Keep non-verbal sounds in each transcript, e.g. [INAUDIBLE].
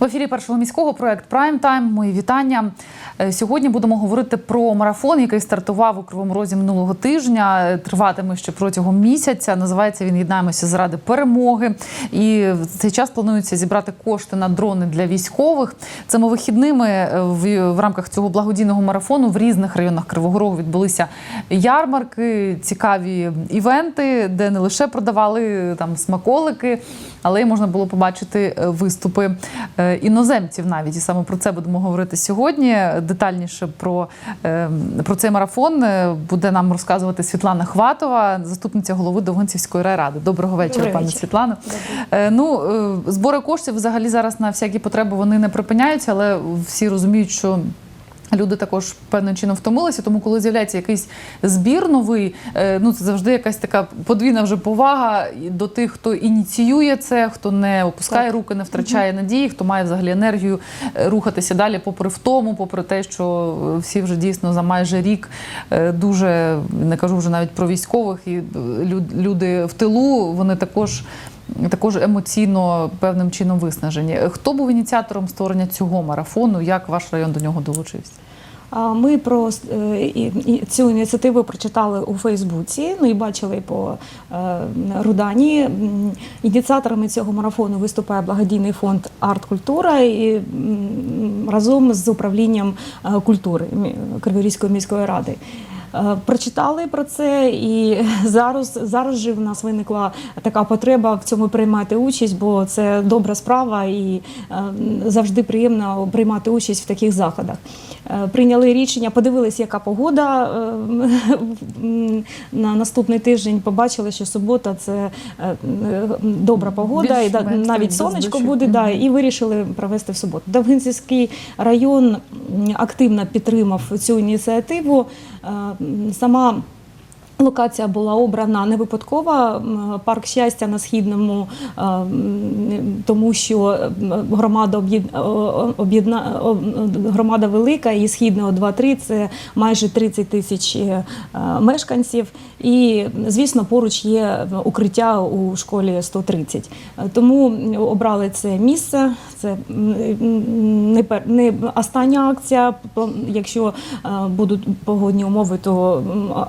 В ефірі першого міського проект Прайм Тайм. Мої вітання. Е, Сьогодні будемо говорити про марафон, який стартував у Кривому Розі минулого тижня. Е, Триватиме ще протягом місяця. Називається він Єднаємося заради перемоги. І в цей час планується зібрати кошти на дрони для військових. Цими вихідними е, в, рамках цього благодійного марафону в різних районах Кривого Рогу відбулися ярмарки, цікаві івенти, де не лише продавали там смаколики, але й можна було побачити виступи іноземців навіть. І саме про це будемо говорити сьогодні. Детальніше про, е, про цей марафон е, буде нам розказувати Світлана Хватова, заступниця голови Довгонцівської райради. Доброго вечора, Добрий пане вечір. Світлано. Е, Ну, е, збори коштів взагалі зараз на всякі потреби вони не припиняються, але всі розуміють, що. Люди також певним чином втомилися, тому коли з'являється якийсь збір новий, е, ну це завжди якась така подвійна вже повага до тих, хто ініціює це, хто не опускає Так. руки, не втрачає надії, хто має взагалі енергію е, рухатися далі, попри втому, попри те, що всі вже дійсно за майже рік е, дуже не кажу вже навіть про військових і люди в тилу, вони також. Також емоційно певним чином виснажені. Хто був ініціатором створення цього марафону? Як ваш район до нього долучився? Ми про е, цю ініціативу прочитали у Фейсбуці. Ну і бачили по е, Рудані. Ініціаторами цього марафону виступає благодійний фонд Арт Культура і разом з управлінням е, культури Криворізької міської ради. Е, Прочитали про це, і [LAUGHS] зараз, зараз же в нас виникла така потреба в цьому приймати участь, бо це добра справа і е, завжди приємно приймати участь в таких заходах. Е, Прийняли рішення, подивилися, яка погода на наступний тиждень. Побачили, що субота це добра погода, і да- Більш-менш навіть сонечко буде. Да, і вирішили провести в суботу. Довгинцівський район активно підтримав цю ініціативу. Е, Сама Локація була обрана не випадково. Парк щастя на східному, е, тому що е, громада об'єдна громада велика, і східного 2-3 – це майже 30 тисяч е, мешканців. І звісно, поруч є укриття у школі 130. Е, Тому обрали це місце. Це не остання акція. Якщо будуть погодні умови, то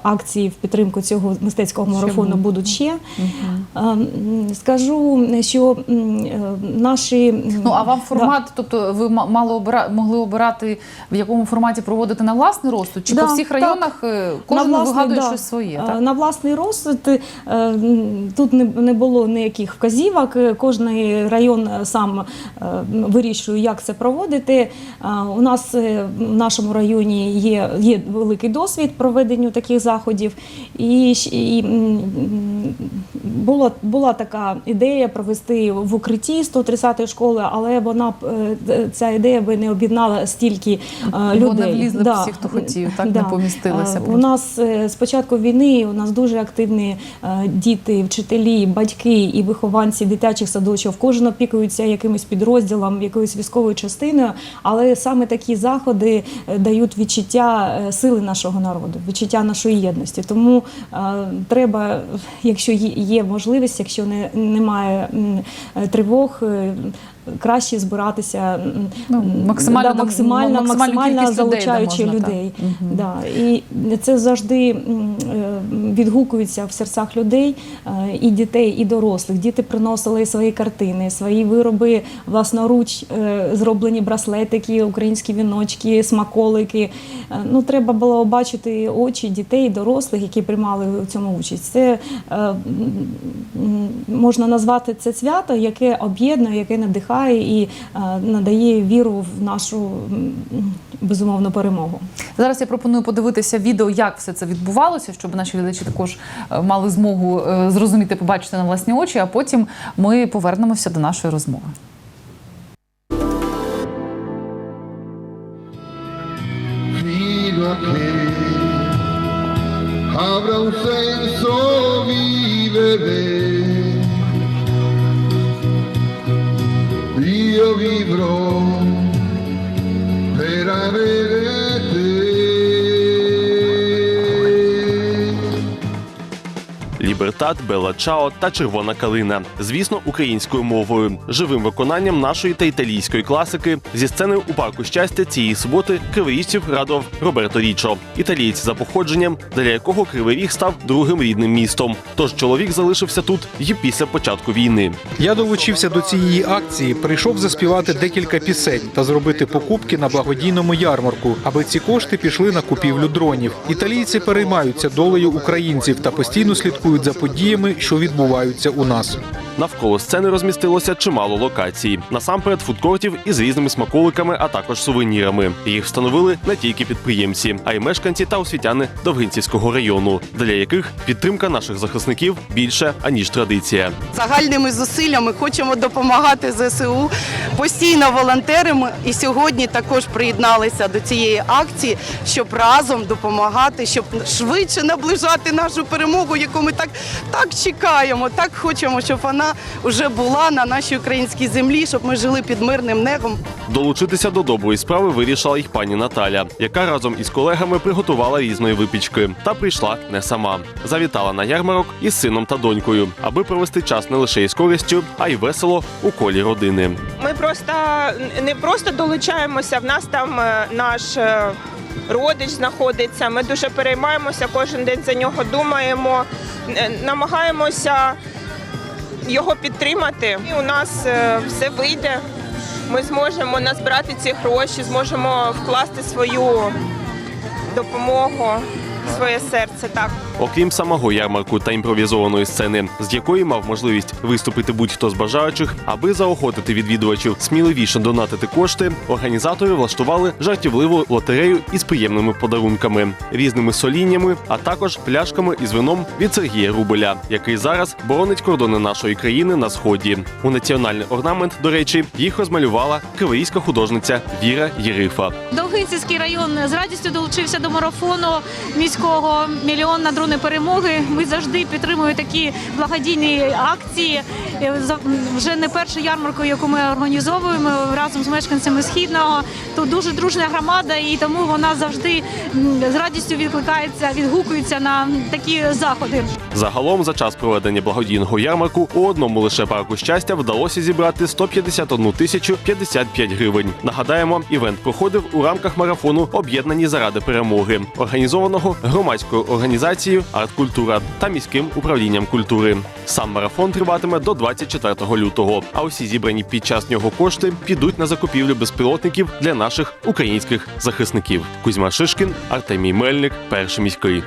акції в підтримку цього мистецького марафону будуть. будуть ще. М, Скажу, що е, наші Ну а вам Да. формат, тобто ви ма- мало обира... могли обирати в якому форматі проводити на власний розсуд? Чи Да, по всіх районах е, кожен власний, вигадує да. щось своє? Е, Так? На власний розсуд тут не, було ніяких вказівок. Кожний район сам вирішує, як це проводити. У нас в нашому районі є, є великий досвід проведенню таких заходів. І, і м, було, була така ідея провести в укритті 130-ї школи, але вона е, ця ідея би не об'єднала стільки е, людей. не влізли б Да. всі, хто хотів, так Да. не помістилися. Е, У нас з початку війни у нас дуже активні діти, вчителі, батьки і вихованці дитячих садочків. Кожен опікується якимось підрозділом, якоюсь військовою частиною. Але саме такі заходи дають відчуття сили нашого народу, відчуття нашої єдності. Тому е, треба, якщо є- можливість, якщо не немає м, е, тривог. Краще збиратися Ну, максимально да, максимально, максимально людей, де залучаючи людей. Мгм. Да. І це завжди е, відгукується в серцях людей, е, і дітей, і дорослих. Діти приносили свої картини, свої вироби власноруч, е, зроблені браслетики, українські віночки, смаколики. Ну, треба було бачити очі дітей дорослих, які приймали в цьому участь. Це можна назвати це свято, яке об'єднує, яке надихає і е, надає віру в нашу безумовну перемогу. Зараз я пропоную подивитися відео, як все це відбувалося, щоб наші глядачі також е, мали змогу е, зрозуміти, побачити на власні очі, а потім ми повернемося до нашої розмови. Mary Лібертат, Белла Чао та Червона калина. Звісно, українською мовою, живим виконанням нашої та італійської класики зі сцени у парку щастя цієї суботи криворіжців радував Роберто Річо, італієць за походженням, для якого Кривий Ріг став другим рідним містом. Тож чоловік залишився тут і після початку війни. Я долучився до цієї акції, прийшов заспівати декілька пісень та зробити покупки на благодійному ярмарку, аби ці кошти пішли на купівлю дронів. Італійці переймаються долею українців та постійно слідкують за подіями, що відбуваються у нас. Навколо сцени розмістилося чимало локацій. Насамперед фудкортів із різними смаколиками, а також сувенірами. Їх встановили не тільки підприємці, а й мешканці та освітяни Довгинцівського району, для яких підтримка наших захисників більше аніж традиція. Загальними зусиллями хочемо допомагати ЗСУ. Постійно волонтеримо і сьогодні також приєдналися до цієї акції, щоб разом допомагати, щоб швидше наближати нашу перемогу, яку ми так, так чекаємо. Так хочемо, щоб вона вже була на нашій українській землі, щоб ми жили під мирним небом. Долучитися до доброї справи вирішила їх пані Наталя, яка разом із колегами приготувала різної випічки та прийшла не сама. Завітала на ярмарок із сином та донькою, аби провести час не лише із користю, а й весело у колі родини. Ми просто не просто долучаємося. В нас там е, наш е, родич знаходиться. Ми дуже переймаємося, кожен день за нього думаємо, намагаємося його підтримати. І у нас е, все вийде. Ми зможемо назбирати ці гроші, зможемо вкласти свою допомогу, своє серце. Так. Окрім самого ярмарку та імпровізованої сцени, з якої мав можливість виступити будь-хто з бажаючих, аби заохотити відвідувачів сміливіше донатити кошти, організатори влаштували жартівливу лотерею із приємними подарунками, різними соліннями, а також пляшками із вином від Сергія Рубеля, який зараз боронить кордони нашої країни на сході. У національний орнамент, до речі, їх розмалювала криворізька художниця Віра Єрифа. Довгинцівський район з радістю долучився до марафону міського мільйон на дрони перемоги. Ми завжди підтримуємо такі благодійні акції. Е, Вже не першу ярмарку, яку ми організовуємо разом з мешканцями східного. Тут дуже дружна громада, і тому вона завжди з радістю відкликається, відгукується на такі заходи. Загалом за час проведення благодійного ярмарку у одному лише парку щастя вдалося зібрати 151 тисячу 55 гривень. Нагадаємо, івент проходив у рамках марафону Об'єднані заради перемоги, організованого громадською організацією Арткультура та міським управлінням культури. Сам марафон триватиме до 24 лютого. А усі зібрані під час нього кошти підуть на закупівлю безпілотників для наших українських захисників. Кузьма Шишкін, Артемій Мельник, перший міський.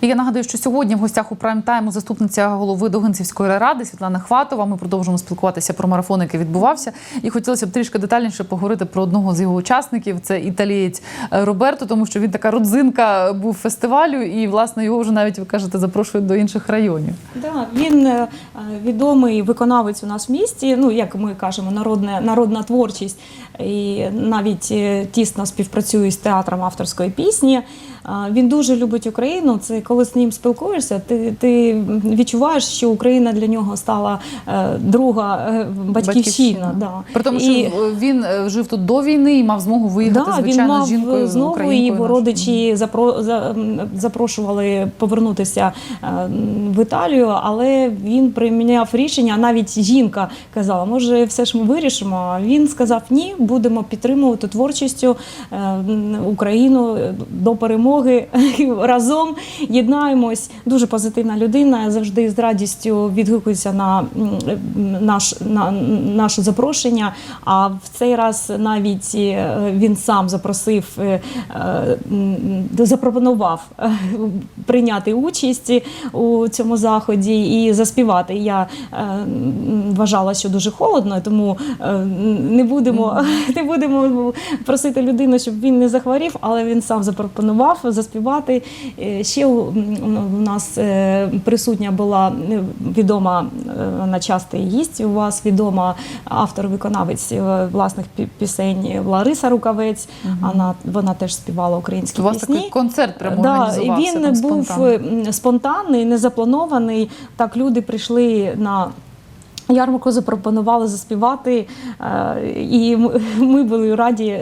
І я нагадую, що сьогодні в гостях у прайм тайму заступниця голови Довгинцівської ради Світлана Хватова. Ми продовжуємо спілкуватися про марафон, який відбувався. І хотілося б трішки детальніше поговорити про одного з його учасників. Це італієць е, Роберто, тому що він така родзинка був фестивалю, і власне його вже навіть ви кажете запрошують до інших районів. Да, він е, відомий виконавець у нас в місті. Ну як ми кажемо, народне народна творчість і навіть е, тісно співпрацює з театром авторської пісні. Він дуже любить Україну. Це коли з ним спілкуєшся, ти, ти відчуваєш, що Україна для нього стала е, друга е, батьківщина. Да. При тому, що І- він е, жив тут до війни і мав змогу виїхати Да, він мав з жінкою знову нашою. родичі запро, за, запрошували повернутися в Італію, але він прийняв рішення. Навіть жінка казала, може, все ж ми вирішимо. А Він сказав: ні, будемо підтримувати творчістю Україну до перемоги [LAUGHS] разом. Єднаємось. Дуже позитивна людина. Завжди з радістю відгукується на наш на наше запрошення. А в цей раз навіть е, він сам запросив, е, е, запропонував прийняти участь у цьому заході і заспівати. Я вважала, що дуже холодно, тому не будемо, [LAUGHS] не будемо просити людину, щоб він не захворів, але він сам запропонував заспівати. Е, Ще у нас е, присутня була е, відома на частий гість. У вас відома автор-виконавець власних пісень Лариса Рукавець. Вона, вона теж співала українські У вас пісні. такий концерт прямо Да, організувався. він там був спонтанно. м, спонтанний, незапланований. Так люди прийшли на ярмарку запропонували заспівати, і [LAUGHS] ми були раді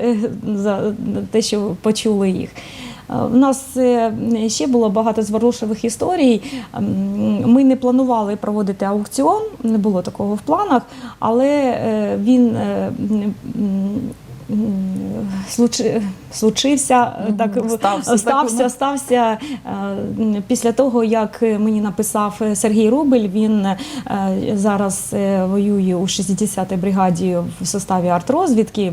за те, що почули їх. У нас е, ще було багато зворушливих історій. Ми не планували проводити аукціон, не було такого в планах, але е, він е, м, м, случи- случився е, так стався, стався, стався е, після того, як мені написав Сергій Рубель. Він е, зараз е, воює у 60-й бригаді в составі артрозвідки.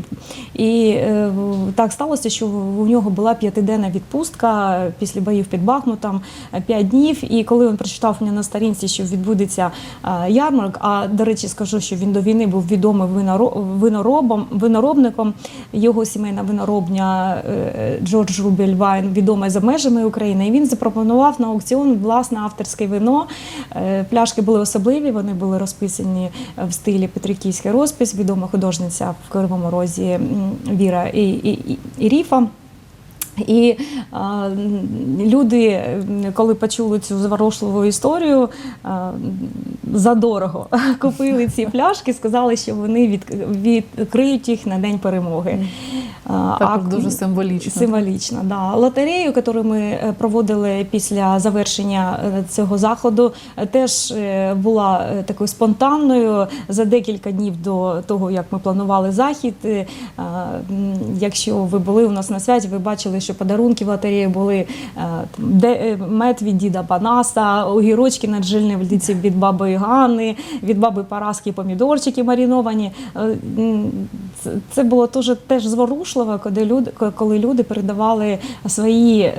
І е, так сталося, що у нього була п'ятиденна відпустка після боїв під Бахмутом, е, п'ять днів. І коли він прочитав мені на сторінці, що відбудеться е, ярмарок, а до речі, скажу, що він до війни був відомим виноро- виноробом, виноробником. Його сімейна виноробня е, Джордж Рубель Вайн відома за межами України. І він запропонував на аукціон власне авторське вино. Е, Пляшки були особливі, вони були розписані в стилі Петриківський розпис, відома художниця в Кривому Розі Віра і, і, і, і Ріфа. І а, люди, коли почули цю заворушливу історію, а, м, задорого [LAUGHS] купили ці пляшки, сказали, що вони від, відкриють їх на день перемоги. А, Так, а- дуже символічно. Символічно, да. Лотерею, яку ми е, проводили після завершення е, цього заходу, е, теж е, була е, такою спонтанною. За декілька днів до того, як ми планували захід. е, а, Якщо ви були у нас на святі, ви бачили, що подарунки в лотереї були е, де е, мед від діда Панаса, огірочки на джильній вліці від баби Ганни, від баби Параски помідорчики мариновані. Е, це- було теж теж зворушливо, коли люди, коли люди передавали свої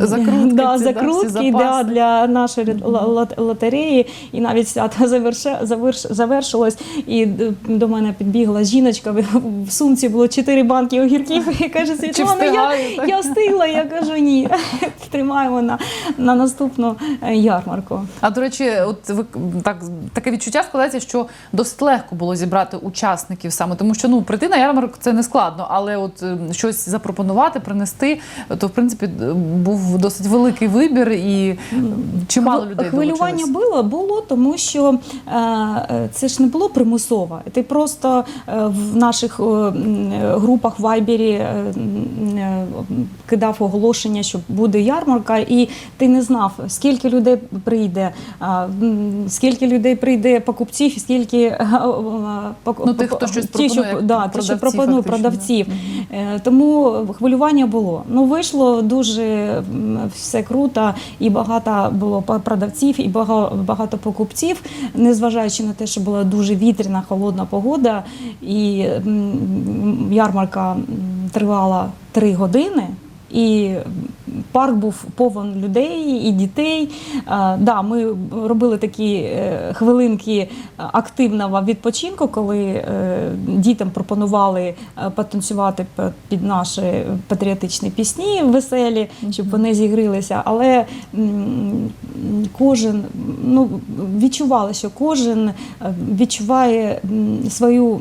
Закрутки да, ці, закрутки да, для нашої лот- лот- лотереї. І навіть свято заверше, заверш, завершилось, і до мене підбігла жіночка. в- В сумці було чотири банки огірків. [LAUGHS] І каже, Світлана, я, я встигла. Я кажу, ні. [LAUGHS] Тримаємо на, на наступну е, ярмарку. А до речі, от ви так таке відчуття складається, що досить легко було зібрати учасників саме, тому що ну прийти на ярмарок це не складно, але от е, щось запропонувати, принести, то в принципі був досить великий вибір і чимало людей Хвилювання було, було, тому що е, е, це ж не було примусово. Ти просто е, в наших е, групах в Вайбері е, кидав оголошення, що буде ярмарка, і ти не знав, скільки людей прийде, скільки людей прийде покупців, скільки е, е, Ну, тих, хто щось ті, що, да, ті, що пропонує продавців. Тому хвилювання було. Ну вийшло дуже все круто, і багато було продавців, і бага- багато покупців, незважаючи на те, що була дуже вітряна, холодна погода, і ярмарка тривала три години. І парк був повен людей і дітей. А, да, ми робили такі е, хвилинки активного відпочинку, коли е, дітям пропонували е, потанцювати під наші патріотичні пісні веселі, щоб вони зігрілися. Але кожен ну, відчували, що кожен е, відчуває свою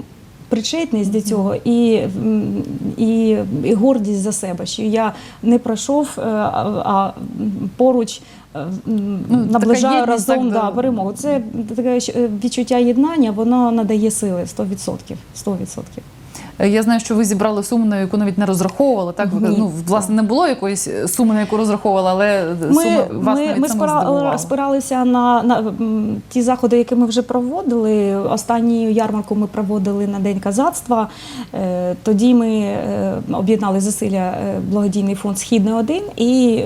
причетність до цього і, і, і гордість за себе, що я не пройшов, е, а, поруч е, Ну, наближаю разом так, да, да. перемогу. Це таке відчуття єднання, воно надає сили 100%. 100%. Е, Я знаю, що ви зібрали суму, на яку навіть не розраховували. Так Ні. ну власне не було якоїсь суми, на яку розраховували, але Ми, сума вас ми, навіть ми спира- спиралися на, на ті заходи, які ми вже проводили. Останню ярмарку ми проводили на День казацтва. Е, Тоді ми е, об'єднали зусилля е, благодійний фонд Східний 1 і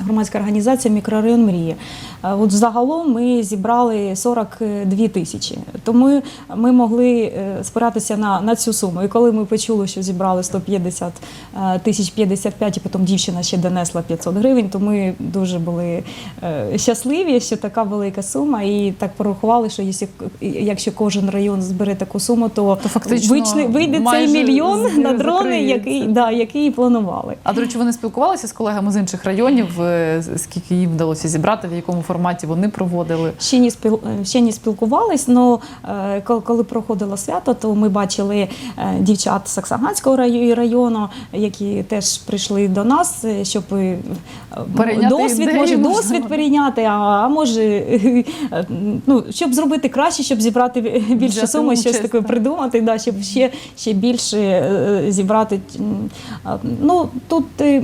громадська організація Мікрорайон Мрії. Е, От загалом ми зібрали 42 тисячі. Тому ми могли е, спиратися на, на цю суму. І коли ми почули, що зібрали 150 е, тисяч 55, і потім дівчина ще донесла 500 гривень, то ми дуже були щасливі, що така велика сума. І так порахували, що якщо, якщо кожен район збере таку суму, то, То фактично вийшли- вийде цей мільйон на дрони, закриється. який, да, який планували. А до речі, ви не спілкувалися з колегами з інших районів, скільки їм вдалося зібрати, в якому форматі вони проводили. Ще не спіл е, ще не спілкувались. але коли проходило свято, то ми бачили е, дівчат Саксаганського району, які теж прийшли до нас, е, щоб Перейняти досвід, ідеї, може можливо. досвід перейняти, а, може [LAUGHS] ну щоб зробити краще, щоб зібрати більше Взяти суми, щось участь, таке так. придумати, да, щоб ще, ще більше е, зібрати. Ну тут е,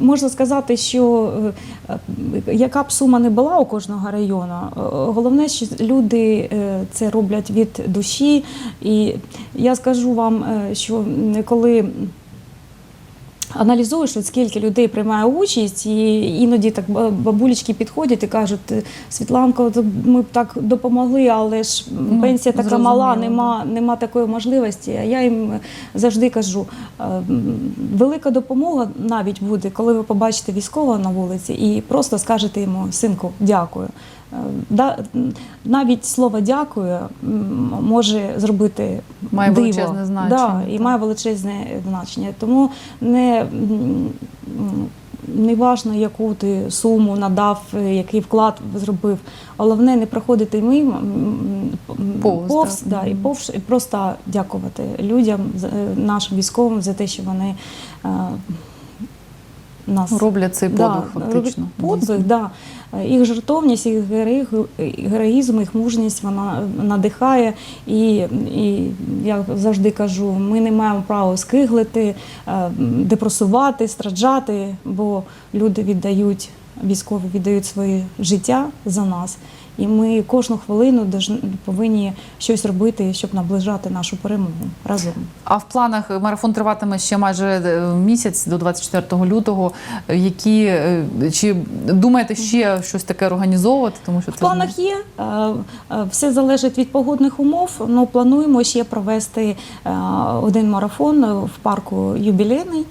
можна сказати, що е, яка б сума не була у кожного району, головне, що люди це роблять від душі. І я скажу вам, що коли аналізуєш, от скільки людей приймає участь, і іноді так бабулечки підходять і кажуть, «Е, Світланко, ми б так допомогли, але ж Ну, пенсія така зрозуміло, мала, нема, нема такої можливості. А я їм завжди кажу, е, велика допомога навіть буде, коли ви побачите військового на вулиці і просто скажете йому, синку, дякую. Е, Да, навіть слово дякую може зробити Має диво. величезне значення, Да, і має величезне значення. Тому не, не важно, яку ти суму надав, який вклад зробив. Головне не проходити мимо Повз, повз да, і повз, і просто дякувати людям, е, нашим військовим за те, що вони е, нас Роблять цей подвиг да, фактично. Подвиг, да. Їх жертовність, їх героїзм, їх мужність вона надихає. І, і я завжди кажу, ми не маємо права скиглити, е, депресувати, страждати, бо люди віддають, військові віддають своє життя за нас. І ми кожну хвилину повинні щось робити, щоб наближати нашу перемогу разом. А в планах марафон триватиме ще майже е, місяць до 24 лютого. Які е, чи думаєте ще щось таке організовувати? Тому що В це планах є. Е, Все залежить від погодних умов. Ну, плануємо ще провести один марафон в парку юбілейний.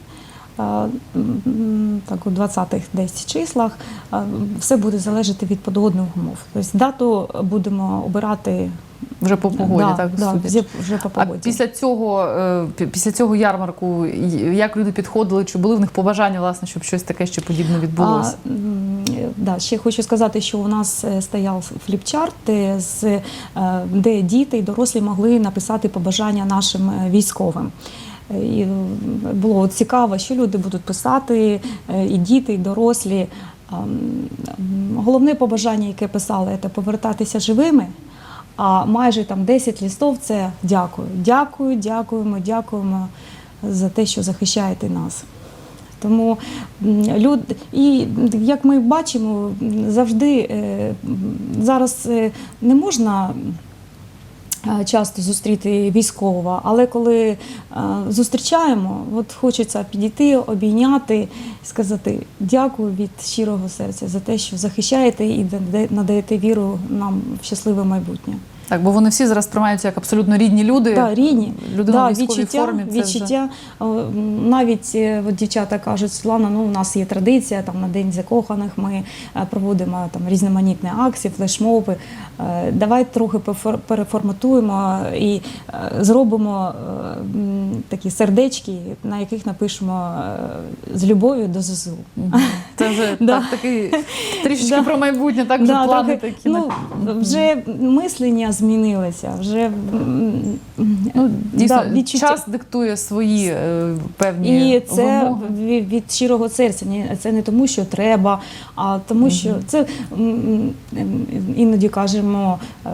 Так, у 20-х десь числах все буде залежати від погодних умов. Тобто дату будемо обирати вже по погоді, да, так да, вже- вже по А після цього, е, після цього ярмарку, як люди підходили? Чи були в них побажання, власне, щоб щось таке ще подібне відбулося? А, да, ще хочу сказати, що у нас е, стояв фліпчарт, де, е, де діти і дорослі могли написати побажання нашим військовим. І було цікаво, що люди будуть писати, е, і діти, і дорослі. Головне побажання, яке писали, це повертатися живими. А майже там 10 листов це дякую. Дякую, дякуємо, дякуємо за те, що захищаєте нас. Тому люд і як ми бачимо, завжди е, зараз е, не можна. Е, Часто зустріти військового, але коли е, зустрічаємо, от хочеться підійти, обійняти сказати дякую від щирого серця за те, що захищаєте і надаєте віру нам в щасливе майбутнє. Так, бо вони всі зараз сприймаються як абсолютно рідні люди. Да, рідні. Людина да, в військовій відчуття, формі. Це відчуття. Е, м, Навіть е, от дівчата кажуть, Світлана, ну у нас є традиція, там на День закоханих ми е, проводимо там різноманітні акції, флешмоби. Е, Давай трохи переформатуємо і е, зробимо е, такі сердечки, на яких напишемо е, з любов'ю до ЗСУ. Це вже [LAUGHS] Да. так, такий трішечки Да. про майбутнє, так вже Да, плани трохи, такі. ну, вже мислення змінилося, вже Ну, дійсно, да, відчуття- час диктує свої е, певні І це вимоги. від, щирого серця. Це не тому, що треба, а тому, що це м, м, іноді кажемо, е,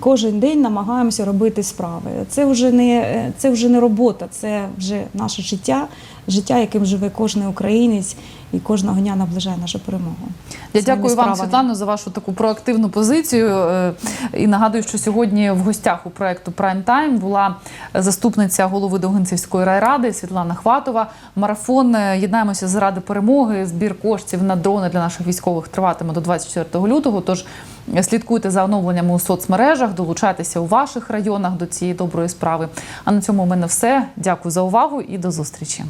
кожен день намагаємося робити справи. Це вже не е, це вже не робота, це вже наше життя, життя, яким живе кожен українець, і кожного дня наближає нашу перемогу. Я Своїми дякую вам, справами. Світлано, за вашу таку проактивну позицію. Е, І нагадую, що сьогодні в гостях у проекту Прайм Тайм була заступниця голови Довгинцівської райради Світлана Хватова. Марафон е, Єднаємося заради перемоги. Збір коштів на дрони для наших військових триватиме до 24 лютого. Тож слідкуйте за оновленнями у соцмережах, долучайтеся у ваших районах до цієї доброї справи. А на цьому у мене все. Дякую за увагу і до зустрічі.